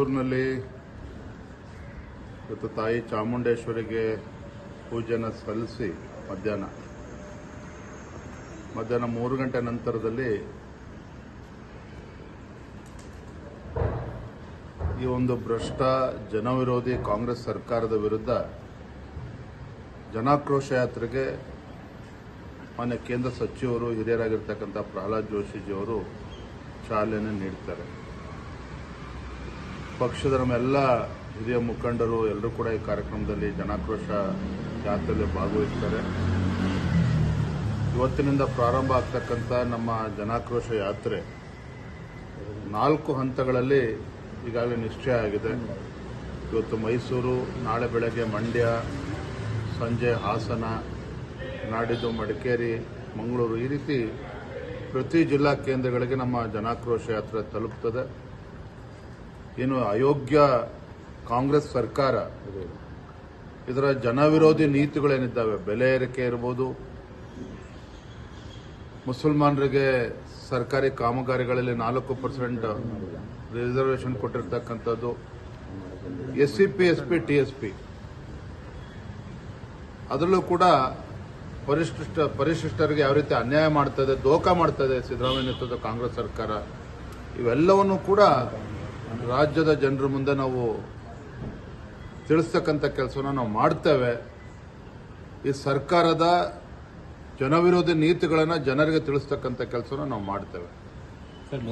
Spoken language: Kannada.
ಊರಿನಲ್ಲಿ ಇವತ್ತು ತಾಯಿ ಚಾಮುಂಡೇಶ್ವರಿಗೆ ಪೂಜೆನ ಸಲ್ಲಿಸಿ ಮಧ್ಯಾಹ್ನ. ಮಧ್ಯಾಹ್ನ ಮೂರು ಗಂಟೆ ನಂತರದಲ್ಲಿ ಈ ಒಂದು ಭ್ರಷ್ಟ ಜನವಿರೋಧಿ ಕಾಂಗ್ರೆಸ್ ಸರ್ಕಾರದ ವಿರುದ್ಧ ಜನಾಕ್ರೋಶ ಯಾತ್ರೆಗೆ ಮಾನ್ಯ ಕೇಂದ್ರ ಸಚಿವರು ಹಿರಿಯರಾಗಿರ್ತಕ್ಕಂಥ ಪ್ರಹ್ಲಾದ್ ಜೋಶಿಜಿಯವರು ಚಾಲನೆ ನೀಡ್ತಾರೆ. ಪಕ್ಷದ ನಮ್ಮೆಲ್ಲ ಹಿರಿಯ ಮುಖಂಡರು ಎಲ್ಲರೂ ಕೂಡ ಈ ಕಾರ್ಯಕ್ರಮದಲ್ಲಿ ಜನಾಕ್ರೋಶ ಜಾತ್ರೆಯಲ್ಲಿ ಭಾಗವಹಿಸ್ತಾರೆ. ಇವತ್ತಿನಿಂದ ಪ್ರಾರಂಭ ಆಗ್ತಕ್ಕಂಥ ನಮ್ಮ ಜನಾಕ್ರೋಶ ಯಾತ್ರೆ ನಾಲ್ಕು ಹಂತಗಳಲ್ಲಿ ಈಗಾಗಲೇ ನಿಶ್ಚಯ ಆಗಿದೆ. ಇವತ್ತು ಮೈಸೂರು, ನಾಳೆ ಬೆಳಗ್ಗೆ ಮಂಡ್ಯ, ಸಂಜೆ ಹಾಸನ, ನಾಡಿದ್ದು ಮಡಿಕೇರಿ, ಮಂಗಳೂರು ಈ ರೀತಿ ಪ್ರತಿ ಜಿಲ್ಲಾ ಕೇಂದ್ರಗಳಿಗೆ ನಮ್ಮ ಜನಾಕ್ರೋಶ ಯಾತ್ರೆ ತಲುಪ್ತದೆ. ಏನು ಅಯೋಗ್ಯ ಕಾಂಗ್ರೆಸ್ ಸರ್ಕಾರ, ಇದರ ಜನವಿರೋಧಿ ನೀತಿಗಳೇನಿದ್ದಾವೆ? ಬೆಲೆ ಏರಿಕೆ ಇರ್ಬೋದು. ಮುಸಲ್ಮಾನರಿಗೆ ಸರ್ಕಾರಿ ಕಾಮಗಾರಿಗಳಲ್ಲಿ ನಾಲ್ಕು ಪರ್ಸೆಂಟ್ ರಿಸರ್ವೇಷನ್ ಕೊಟ್ಟಿರ್ತಕ್ಕಂಥದ್ದು. S C P S P T S P ಅದರಲ್ಲೂ ಕೂಡ ಪರಿಶಿಷ್ಟ, ಪರಿಶಿಷ್ಟರಿಗೆ ಯಾವ ರೀತಿ ಅನ್ಯಾಯ ಮಾಡ್ತದೆ, ದೋಖ ಮಾಡ್ತದೆ ಸಿದ್ದರಾಮಯ್ಯ ನೇತೃತ್ವದ ಕಾಂಗ್ರೆಸ್ ಸರ್ಕಾರ, ಇವೆಲ್ಲವನ್ನು ಕೂಡ ರಾಜ್ಯದ ಜನರ ಮುಂದೆ ನಾವು ತಿಳಿಸ್ತಕ್ಕಂಥ ಕೆಲಸವನ್ನು ನಾವು ಮಾಡ್ತೇವೆ. ಈ ಸರ್ಕಾರದ ಜನವಿರೋಧಿ ನೀತಿಗಳನ್ನು ಜನರಿಗೆ ತಿಳಿಸ್ತಕ್ಕಂಥ ಕೆಲಸವನ್ನು ನಾವು ಮಾಡ್ತೇವೆ. ಸರ್